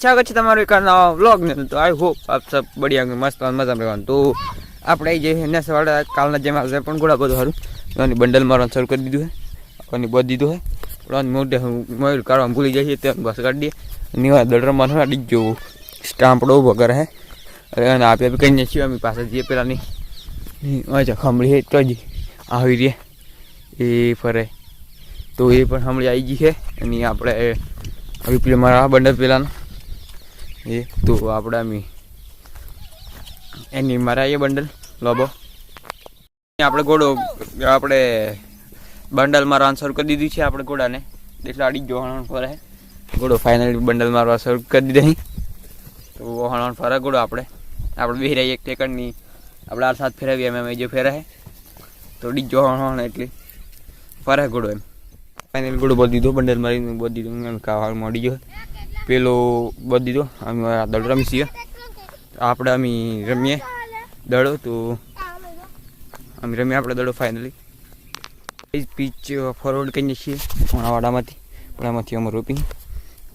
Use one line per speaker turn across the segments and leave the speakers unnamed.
સ્વાગત છે તમારું નવા વ્લોગ ને તો આઈ હોપ આપ સબ બઢિયા મસ્ત મજા રહેવાનું. તો આપણે જે નેસ વાળા કાલના જેમ આવશે પણ ઘોડા બધું સારું અને બંડલ મારવાનું શરૂ કરી દીધું છે. અને બધ દીધું છે. પણ મોઢે હું મયુર કાઢવા ભૂલી જાય છે તે બસ કાઢી દઈએ. નિવા દળ રમવાનું અડી જવું. સ્ટામ્પડો વગર હે અરે અને આપે બી કહીને છીએ, અમે પાસે જઈએ પેલાની. અચ્છા ખંભળી હે તો જ આવી રહીએ એ ફરે. તો એ પણ હમણાં આવી ગઈ છે. અને આપણે હવે પેલા મારા બંડલ પહેલાંનો એ તો આપણે અમે એની મારા એ બંડલ. લોબો આપણે ઘોડો, આપણે બંડલ મારવાનું શરૂ કરી દીધું છે આપણે ઘોડાને. એટલે અડી જો હણણ ફરે. ઘોડો ફાઇનલી બંડલ મારવા શરૂ કરી દીધા તો હણણ ફરે ઘોડો આપણે. આપણે બે રહી એક ટેકડની આપણે આ સાથ ફેરવીએ એમ એમ જો ફેરાય. તો ડીજો હણ એટલે. ફરે ઘોડો એમ. ફાઇનલ ગોળો બધી દીધો બંડલ મારીને બોલી દીધો, એમ મળી ગયો. પેલો બધી દીધો, અમે દડ રમી છીએ. આપણે અમે રમીએ દડો તો અમે રમીએ આપણે દડો ફાઇનલી પીચ ફોરવર્ડ કરીએ છીએ પોણાવાડામાંથી પોણામાંથી અમે રોપી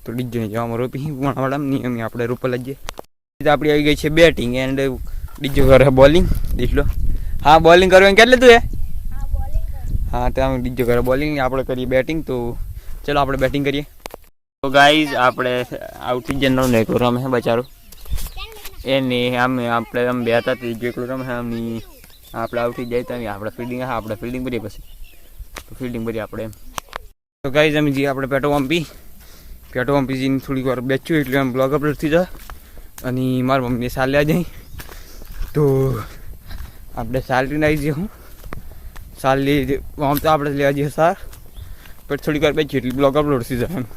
તો ડીજો જવા અમે રોપી પોણાવાડામાં અમે આપણે રોપવા લઈએ આપણી આવી ગઈ છે બેટિંગ એન્ડ ડીજો કરે બોલિંગ દેખ લો. હા બોલિંગ કરવાની કેટલે તું એ? હા, તો અમે ઘરે બોલિંગ આપણે કરીએ બેટિંગ તો ચલો આપણે બેટિંગ કરીએ. તો ગાઈઝ આપણે આઉટ જનરલ એકલો રમે છે બચારો નહીં આમ આપણે આમ બે હતા તે એકલો રમે આમની આપણે આઉટ જાય તો આપણે ફિલ્ડિંગ હા, આપણે ફિલ્ડિંગ ભરીએ પછી. તો ફિલ્ડિંગ ભરીએ આપણે એમ. તો ગાઈઝ અમે જઈએ આપણે પેટ્રોલ પંપી. પેટ્રોલ પંપી જઈને થોડીક વાર બેચ્યું એટલે આમ બ્લોગ અપલોડ થઈ જાય. અને મારા મમ્મીને સાલ લેવા જાય તો આપણે સાલરીને આવી જઈએ હું. સાલ લઈ આમ તો આપણે લેવા જઈએ સાર પણ થોડીક વાર બેસીએ એટલે બ્લોગ અપલોડ થઈ જાય એમ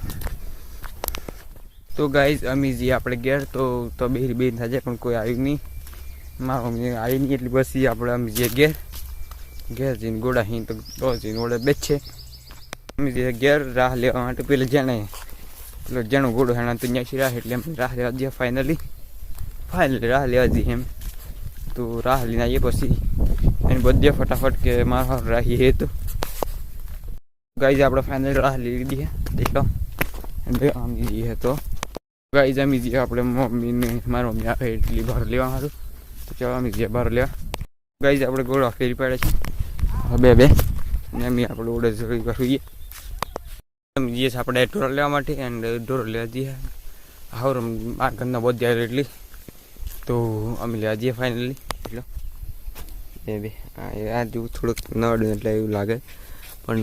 તો ગાઈઝ અમે જઈએ આપણે ઘેર તો તો બે બેન થાય પણ કોઈ આવ્યું નહીં મારા મમ્મી આવી નહીં એટલે પછી આપણે અમે જઈએ ઘેર ઘેર જઈને ગોળા અહીં તો તો જઈને ઓળે બેસે અમે જઈએ ઘેર રાહ લેવા માટે પેલા જેણે પેલો જેનો ઘોડો હેણા તો ન્યાસી રાહ એટલે અમે રાહ લેવા દઈએ ફાઇનલી ફાઇનલી રાહ લેવા દઈએ એમ તો રાહ લઈને આવીએ પછી એને બધે ફટાફટ કે મારા રાહી હે તો. ગાઈઝ આપણે ફાઇનલ રાહ લઈ લીધી છે દેખો. અને આમ જઈએ તો. ગાઈઝ અમે જઈએ આપણે મમ્મીને મારી મમ્મી આવે એટલી બહાર લેવા સારું તો ચાલો અમે જઈએ બહાર લેવા. ગાઈઝ આપણે ગોળા ફેરી પાડે છે. બે બે. અને અમે આપણે ઓડે જોઈ કરીએ અમે જઈએ છીએ આપણે ઢોર લેવા માટે એન્ડ ઢોર લેવા જઈએ. હાવર મારા ઘરના બધા આવે એટલી. તો અમે લેવા જઈએ ફાઇનલી એટલો બે બે. આ જેવું થોડુંક નડ એટલે એવું લાગે. પણ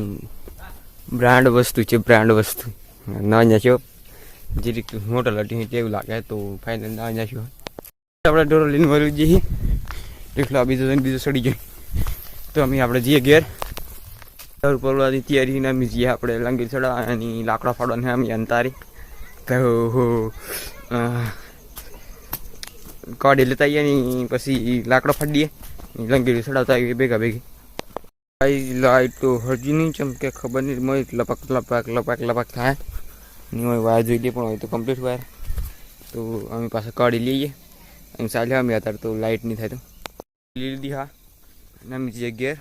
બ્રાન્ડ વસ્તુ છે, બ્રાન્ડ વસ્તુ. ન નાખ્યો જે મોટો લટી તેવું લાગે તો ફાઇનલ ના નાખ્યો આપણે ઢોરો લઈને વળ્યું જઈએ એકલા બીજો બીજો સડી જાય તો અમે આપણે જઈએ ઘેર. ઢોર પડવાની તૈયારી અમે જઈએ આપણે લંગી ચડા અને લાકડા ફાડવાને અમે અંતારી તો કાઢી લેતા આવીએ ને પછી લાકડો ફાડીએ. લંગીરી ચડાવતા આવીએ ભેગા ભેગી. ભાઈ લાઈટ તો હજી નહીં ચમકે ખબર નહીં મય લપક લપક લપક લપક થાય. નહીં હોય વાયર જોઈ લે પણ હોય તો કમ્પ્લીટ વાયર. તો અમે પાસે કાઢી લઈએ. અને ચાલ્યા અમે અત્યારે તો લાઇટ નહીં થાય તો. લઈ લીધી હા. અને અમે જઈએ ઘેર.